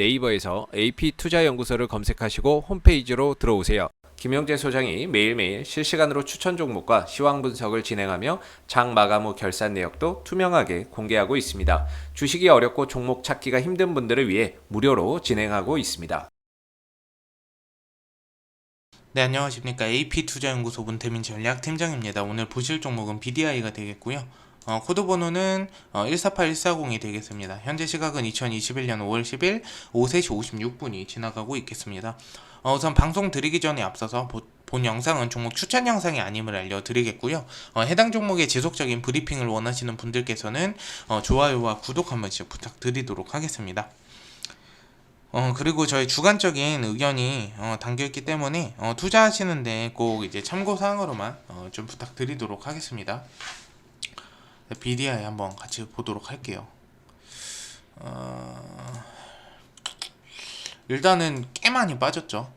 네이버에서 AP투자연구소를 검색하시고 홈페이지로 들어오세요. 김영재 소장이 매일매일 실시간으로 추천 종목과 시황 분석을 진행하며 장 마감 후 결산 내역도 투명하게 공개하고 있습니다. 주식이 어렵고 종목 찾기가 힘든 분들을 위해 무료로 진행하고 있습니다. 네 안녕하십니까 AP투자연구소 문태민 전략팀장입니다. 오늘 보실 종목은 BDI가 되겠고요. 어, 코드 번호는 어, 148140이 되겠습니다. 현재 시각은 2021년 5월 10일 오후 3시 56분이 지나가고 있겠습니다. 어, 우선 방송 드리기 전에 앞서서 보- 본 영상은 종목 추천 영상이 아님을 알려드리겠고요. 어, 해당 종목의 지속적인 브리핑을 원하시는 분들께서는 어, 좋아요와 구독 한 번씩 부탁드리도록 하겠습니다. 어 그리고 저희 주관적인 의견이 어, 담겨 있기 때문에 어, 투자하시는데 꼭 이제 참고 사항으로만 어, 좀 부탁드리도록 하겠습니다. BDI 한번 같이 보도록 할게요. 어, 일단은 꽤 많이 빠졌죠.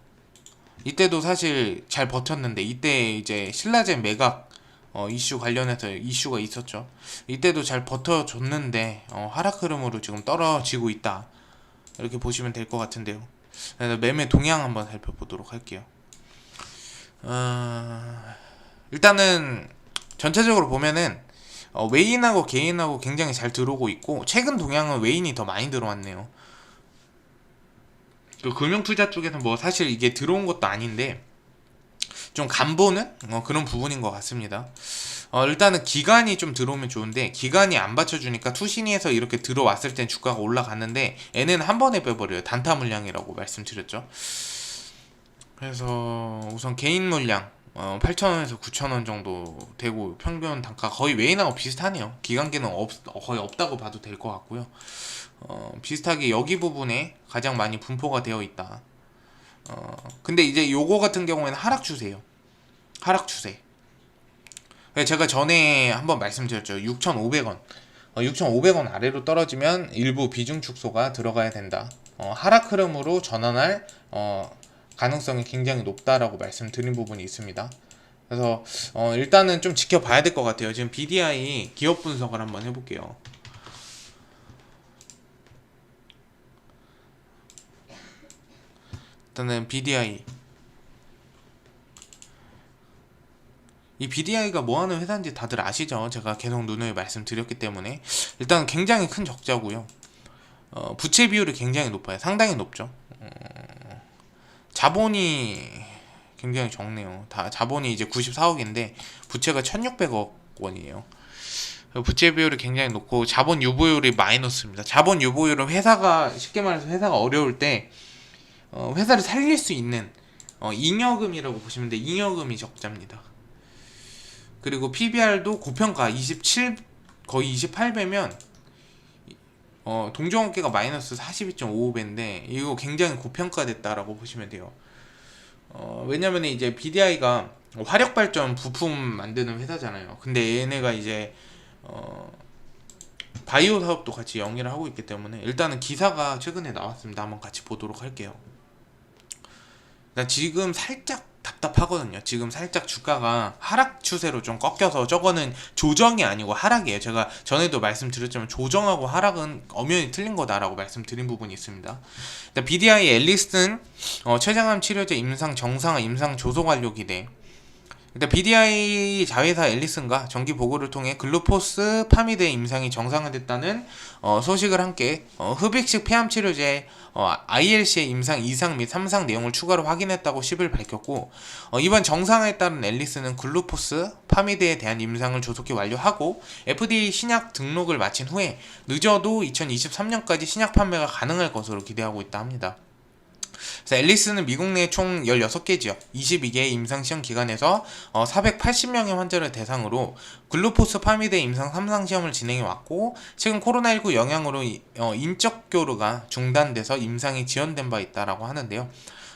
이때도 사실 잘 버텼는데 이때 이제 신라젠 매각 어, 이슈 관련해서 이슈가 있었죠. 이때도 잘 버텨줬는데 어, 하락 흐름으로 지금 떨어지고 있다. 이렇게 보시면 될 것 같은데요. 매매 동향 한번 살펴보도록 할게요. 어, 일단은 전체적으로 보면은 어, 외인하고 개인하고 굉장히 잘 들어오고 있고 최근 동향은 외인이 더 많이 들어왔네요. 그 금융 투자 쪽에서 뭐 사실 이게 들어온 것도 아닌데 좀 간보는 어, 그런 부분인 것 같습니다. 어, 일단은 기간이 좀 들어오면 좋은데 기간이 안 받쳐주니까 투신이에서 이렇게 들어왔을 땐 주가가 올라갔는데 얘는 한 번에 빼버려요. 단타 물량이라고 말씀드렸죠. 그래서 우선 개인 물량 어, 8,000원에서 9,000원 정도 되고 평균 단가 거의 외인하고 비슷하네요. 기간계는 없, 어, 거의 없다고 봐도 될 것 같고요. 어, 비슷하게 여기 부분에 가장 많이 분포가 되어 있다. 어, 근데 이제 요거 같은 경우에는 하락 추세예요. 하락 추세. 네, 제가 전에 한번 말씀드렸죠. 6,500원. 어, 6,500원 아래로 떨어지면 일부 비중 축소가 들어가야 된다. 어, 하락 흐름으로 전환할 어, 가능성이 굉장히 높다라고 말씀드린 부분이 있습니다. 그래서 어, 일단은 좀 지켜봐야 될 것 같아요. 지금 BDI 기업 분석을 한번 해볼게요. 일단은 BDI 이 BDI가 뭐 하는 회사인지 다들 아시죠? 제가 계속 누누이 말씀드렸기 때문에 일단 굉장히 큰 적자고요. 어, 부채 비율이 굉장히 높아요. 상당히 높죠. 어, 자본이 굉장히 적네요. 다 자본이 이제 94억인데 부채가 1,600억 원이에요. 부채 비율이 굉장히 높고 자본 유보율이 마이너스입니다. 자본 유보율은 회사가 쉽게 말해서 회사가 어려울 때 어, 회사를 살릴 수 있는 어, 잉여금이라고 보시면 돼. 잉여금이 적자입니다. 그리고 PBR도 고평가 27 거의 28배면 어, 동종업계가 마이너스 42.55배인데 이거 굉장히 고평가됐다라고 보시면 돼요. 어, 왜냐면 이제 BDI가 화력 발전 부품 만드는 회사잖아요. 근데 얘네가 이제 어, 바이오 사업도 같이 영위를 하고 있기 때문에 일단은 기사가 최근에 나왔습니다. 한번 같이 보도록 할게요. 일단 지금 살짝 답답하거든요. 지금 살짝 주가가 하락 추세로 좀 꺾여서 저거는 조정이 아니고 하락이에요. 제가 전에도 말씀드렸지만 조정하고 하락은 엄연히 틀린 거다라고 말씀드린 부분이 있습니다. BDI 앨리스는 어, 췌장암 치료제 임상 정상화 임상 조소 완료 기대. 일단 BDI 자회사 앨리슨과 정기 보고를 통해 글루포스 파미드 임상이 정상화됐다는 어, 소식을 함께 어, 흡입식 폐암 치료제 어, ILC의 임상 2상 및 3상 내용을 추가로 확인했다고 10일 밝혔고 어, 이번 정상화에 따른 앨리스는 글루포스 파미드에 대한 임상을 조속히 완료하고 FDA 신약 등록을 마친 후에 늦어도 2023년까지 신약 판매가 가능할 것으로 기대하고 있다 합니다. 그래서 앨리스는 미국 내 총 16개 지역 22개의 임상시험 기관에서 어, 480명의 환자를 대상으로 글루포스 파미드 임상 3상 시험을 진행해 왔고 최근 코로나19 영향으로 이- 어, 인적 교류가 중단돼서 임상이 지연된 바 있다라고 하는데요.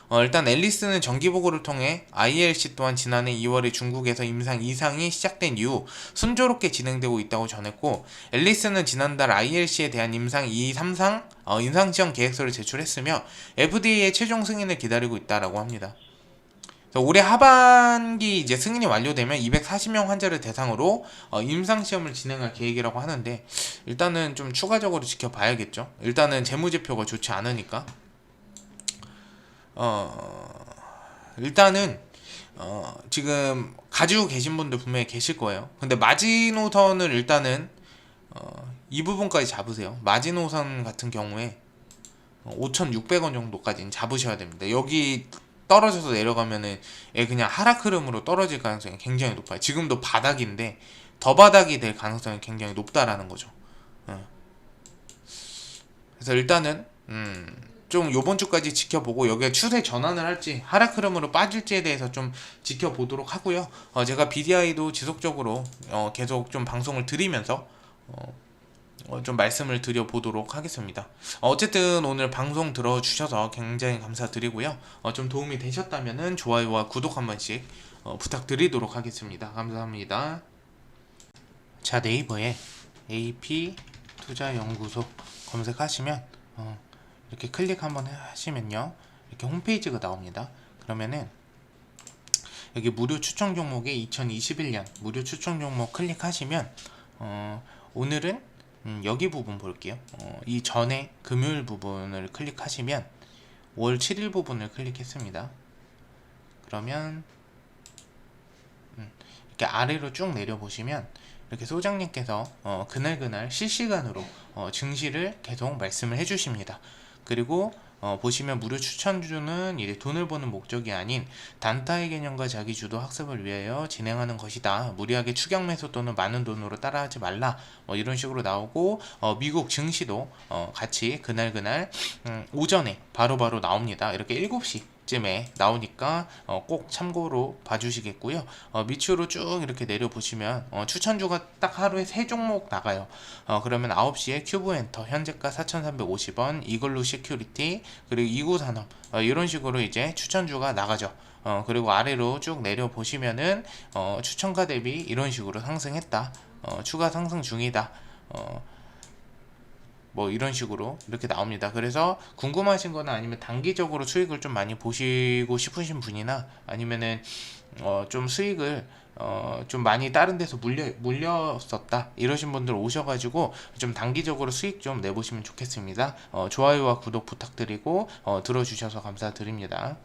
어, 일단 앨리스는 정기 보고를 통해 ILC 또한 지난해 2월에 중국에서 임상 2상이 시작된 이후 순조롭게 진행되고 있다고 전했고 앨리스는 지난달 ILC에 대한 임상 2, 3상 어, 임상시험 계획서를 제출했으며 FDA의 최종 승인을 기다리고 있다라고 합니다. 올해 하반기 이제 승인이 완료되면 240명 환자를 대상으로 어, 임상 시험을 진행할 계획이라고 하는데 일단은 좀 추가적으로 지켜봐야겠죠. 일단은 재무제표가 좋지 않으니까. 어 일단은 어 지금 가지고 계신 분들 분명히 계실 거예요. 근데 마지노선을 일단은 어, 이 부분까지 잡으세요. 마지노선 같은 경우에 5,600원 정도까지는 잡으셔야 됩니다. 여기 떨어져서 내려가면은 얘 그냥 하락 흐름으로 떨어질 가능성이 굉장히 높아요. 지금도 바닥인데 더 바닥이 될 가능성이 굉장히 높다라는 거죠. 어. 그래서 일단은 음, 좀 요번 주까지 지켜보고 여기에 추세 전환을 할지 하락 흐름으로 빠질지에 대해서 좀 지켜보도록 하고요. 어, 제가 BDI도 지속적으로 어, 계속 좀 방송을 드리면서 어, 어, 좀 말씀을 드려보도록 하겠습니다. 어, 어쨌든 오늘 방송 들어주셔서 굉장히 감사드리고요. 어, 좀 도움이 되셨다면 좋아요와 구독 한 번씩 어, 부탁드리도록 하겠습니다. 감사합니다. 자 네이버에 AP 투자연구소 검색하시면 어, 이렇게 클릭 한번 하시면요 이렇게 홈페이지가 나옵니다. 그러면은 여기 무료 추천 종목에 2021년 무료 추천 종목 클릭하시면 어, 오늘은 음, 여기 부분 볼게요. 어, 이 전에 금요일 부분을 클릭하시면 5월 7일 부분을 클릭했습니다. 그러면 음, 이렇게 아래로 쭉 내려 보시면 이렇게 소장님께서 어, 그날 그날 실시간으로 어, 증시를 계속 말씀을 해주십니다. 그리고 어, 보시면 무료 추천주는 이제 돈을 버는 목적이 아닌 단타의 개념과 자기 주도 학습을 위하여 진행하는 것이다. 무리하게 추격 매수 또는 많은 돈으로 따라하지 말라. 뭐 이런 식으로 나오고 어, 미국 증시도 어, 같이 그날 그날 음, 오전에 바로바로 나옵니다. 이렇게 7시 쯤에 나오니까 어, 꼭 참고로 봐주시겠고요. 어, 밑으로 쭉 이렇게 내려 보시면 어, 추천주가 딱 하루에 세 종목 나가요. 어, 그러면 9시에 큐브 엔터 현재가 4,350원 이글루 시큐리티 그리고 이구산업 어, 이런 식으로 이제 추천주가 나가죠. 어, 그리고 아래로 쭉 내려 보시면은 어, 추천가 대비 이런 식으로 상승했다. 어, 추가 상승 중이다. 어, 뭐 이런 식으로 이렇게 나옵니다. 그래서 궁금하신 거나 아니면 단기적으로 수익을 좀 많이 보시고 싶으신 분이나 아니면은 어 좀 수익을 어 좀 많이 다른 데서 물려 물렸었다 이러신 분들 오셔가지고 좀 단기적으로 수익 좀 내보시면 좋겠습니다. 어 좋아요와 구독 부탁드리고 어 들어주셔서 감사드립니다.